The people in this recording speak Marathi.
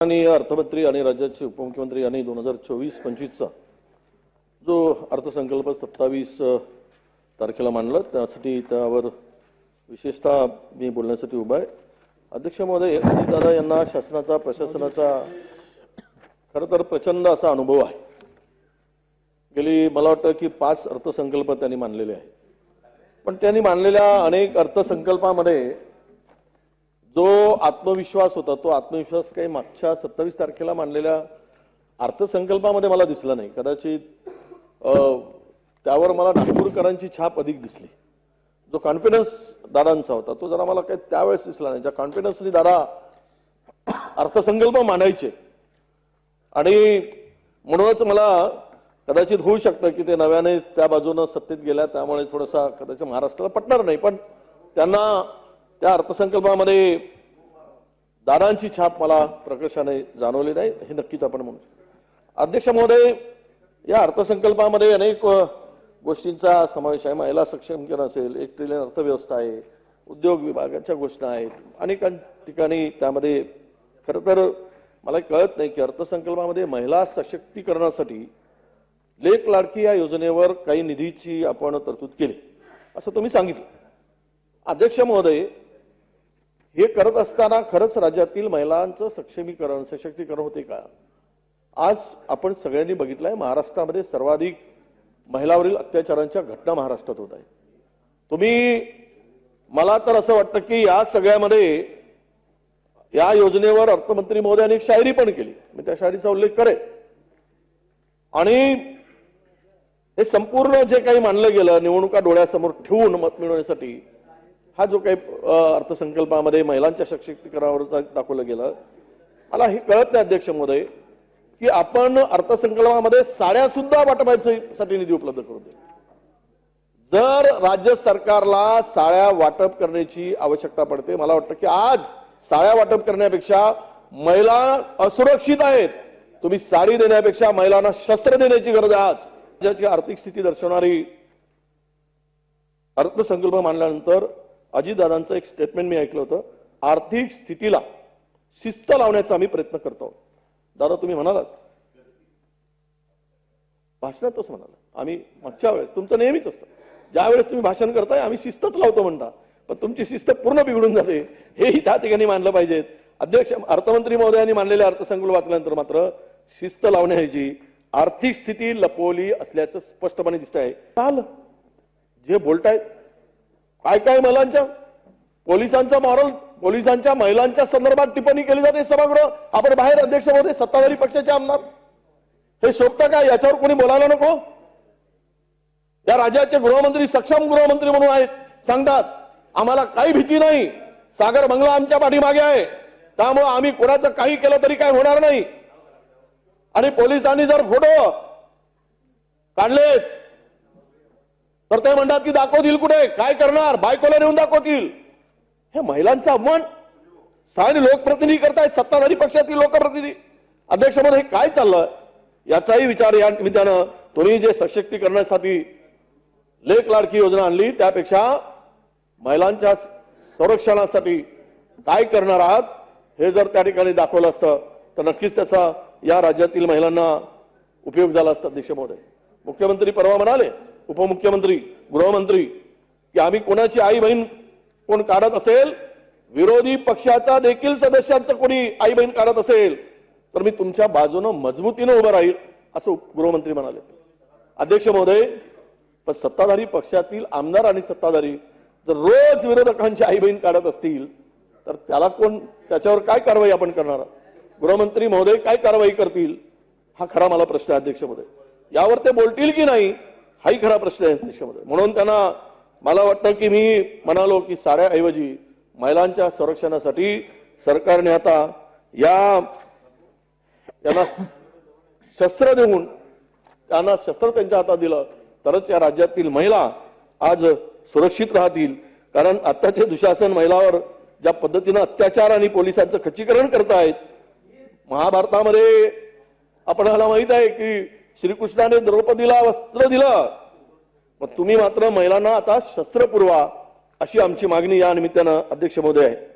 माननीय अर्थमंत्री आणि राज्याचे उपमुख्यमंत्री यांनी दोन हजार चोवीस पंचवीसचा जो अर्थसंकल्प सत्तावीस तारखेला मांडला त्यासाठी त्यावर विशेषतः मी बोलण्यासाठी उभा आहे. अध्यक्ष महोदय दादा यांना शासनाचा प्रशासनाचा खरं तर प्रचंड असा अनुभव आहे. गेली मला वाटतं की पाच अर्थसंकल्प त्यांनी मांडलेले आहेत. पण त्यांनी मांडलेल्या अनेक अर्थसंकल्पामध्ये जो आत्मविश्वास होता तो आत्मविश्वास काही मागच्या सत्तावीस तारखेला मांडलेल्या अर्थसंकल्पामध्ये मला दिसला नाही. कदाचित त्यावर मला नागपूरकरांची छाप अधिक दिसली. जो कॉन्फिडन्स दादांचा होता तो जरा मला काही त्यावेळेस दिसला नाही. ज्या कॉन्फिडन्सनी दादा अर्थसंकल्प मांडायचे आणि म्हणूनच मला कदाचित होऊ शकतं की ते नव्याने त्या बाजूनं सत्तेत गेल्या त्यामुळे थोडासा कदाचित महाराष्ट्राला पटणार नाही पण त्यांना त्या अर्थसंकल्पामध्ये दादांची छाप मला प्रकर्षाने जाणवली नाही हे नक्कीच आपण म्हणू शकतो. अध्यक्ष महोदय या अर्थसंकल्पामध्ये अनेक गोष्टींचा समावेश आहे. महिला सक्षमीकरण असेल एक ट्रिलियन अर्थव्यवस्था आहे उद्योग विभागाच्या घोषणा आहेत अनेक ठिकाणी त्यामध्ये खरं तर मला कळत नाही की अर्थसंकल्पामध्ये महिला सशक्तीकरणासाठी लेख लाडकी या योजनेवर काही निधीची आपण तरतूद केली. असं तुम्ही सांगितलं. अध्यक्ष महोदय हे करत असताना खरंच राज्यातील महिलांचं सक्षमीकरण सशक्तीकरण होते का? आज आपण सगळ्यांनी बघितलंय महाराष्ट्रामध्ये सर्वाधिक महिलावरील अत्याचारांच्या घटना महाराष्ट्रात होत आहेत. तुम्ही मला तर असं वाटतं की या सगळ्यामध्ये या योजनेवर अर्थमंत्री महोदयांनी एक शायरी पण केली. मी त्या शायरीचा उल्लेख करेन. आणि हे संपूर्ण जे काही मानलं गेलं निवडणुका डोळ्यासमोर ठेवून मत मिळवण्यासाठी हा जो काही अर्थसंकल्पामध्ये महिलांच्या सशक्तीकरणावर दाखवलं गेलं मला हे कळत नाही अध्यक्ष महोदय की आपण अर्थसंकल्पामध्ये साड्या सुद्धा वाटपासाठी निधी उपलब्ध करून दे जर राज्य सरकारला साड्या वाटप करण्याची आवश्यकता पडते मला वाटतं की आज साड्या वाटप करण्यापेक्षा महिला असुरक्षित आहेत. तुम्ही साडी देण्यापेक्षा महिलांना शस्त्र देण्याची गरज आहे आज. राज्याची आर्थिक स्थिती दर्शवणारी अर्थसंकल्प मांडल्यानंतर अजितदादांचं एक स्टेटमेंट मी ऐकलं होतं. आर्थिक स्थितीला शिस्त लावण्याचा आम्ही प्रयत्न करतो. दादा तुम्ही म्हणालात? भाषणातच म्हणाला आम्ही मागच्या वेळेस तुमचं नेहमीच असतं. ज्या वेळेस तुम्ही भाषण करताय आम्ही शिस्तच लावतो म्हणता. पण तुमची शिस्त पूर्ण बिघडून जाते. हेही त्या ठिकाणी मानलं पाहिजेत. अध्यक्ष अर्थमंत्री महोदयांनी मानलेले अर्थसंकुल वाचल्यानंतर मात्र शिस्त लावण्याऐवजी आर्थिक स्थिती लपवली असल्याचं स्पष्टपणे दिसत आहे चाल. जे बोलतायत काय काय महिलांच्या? पोलिसांचा मॉरल पोलिसांच्या महिलांच्या संदर्भात टिप्पणी केली जाते सभागृह आपण बाहेर अध्यक्ष होते सत्ताधारी पक्षाचे आमदार. हे शोभता का? याच्यावर कोणी बोलायला नको? या राज्याचे गृहमंत्री सक्षम गृहमंत्री म्हणून आहेत. सांगतात आम्हाला काही भीती नाही. सागर बंगला आमच्या पाठीमागे आहे. त्यामुळे आम्ही कोणाचं काही केलं तरी काय होणार नाही. आणि पोलिसांनी जर फोटो काढलेत तर ते म्हणतात की दाखवतील कुठे? काय करणार? बायकोला नेऊन दाखवतील. हे महिलांचं अपमान? सारे लोकप्रतिनिधी करताय सत्ताधारी पक्षातील लोकप्रतिनिधी. अध्यक्ष म्हणून हे काय चाललं? याचाही विचार या निमित्तानं तुम्ही जे सशक्तीकरणासाठी लेख लाडकी योजना आणली त्यापेक्षा महिलांच्या संरक्षणासाठी काय करणार आहात हे जर त्या ठिकाणी दाखवलं असतं तर नक्कीच त्याचा या राज्यातील महिलांना उपयोग झाला असता अध्यक्ष महोदय. मुख्यमंत्री परवा म्हणाले उपमुख्यमंत्री गृहमंत्री की आम्ही कोणाची आई बहीण कोण काढत असेल विरोधी पक्षाचा देखील सदस्यांचं कोणी आई बहीण काढत असेल तर मी तुमच्या बाजूनं मजबूतीनं उभं राहील असं गृहमंत्री म्हणाले. अध्यक्ष महोदय पण सत्ताधारी पक्षातील आमदार आणि सत्ताधारी जर रोज विरोधकांची आई बहीण काढत असतील तर त्याला कोण त्याच्यावर काय कारवाई आपण करणार? गृहमंत्री महोदय काय कारवाई करतील? हा खरा मला प्रश्न अध्यक्ष महोदय. यावर ते बोलतील की नाही हाही खरा प्रश्न आहे देशामध्ये. म्हणून त्यांना मला वाटतं की मी म्हणालो की साड्याऐवजी महिलांच्या संरक्षणासाठी सरकारने आता या त्यांना शस्त्र देऊन त्यांना शस्त्र त्यांच्या हातात दिलं तरच या राज्यातील महिला आज सुरक्षित राहतील. कारण आत्ताचे दुशासन महिलावर ज्या पद्धतीनं अत्याचार आणि पोलिसांचं खच्चीकरण करतायत महाभारतामध्ये आपल्याला माहीत आहे की श्रीकृष्णाने द्रौपदीला वस्त्र दिलं. मग तुम्ही मात्र महिलांना आता शस्त्र पुरवा अशी आमची मागणी या निमित्तानं अध्यक्ष महोदय आहे.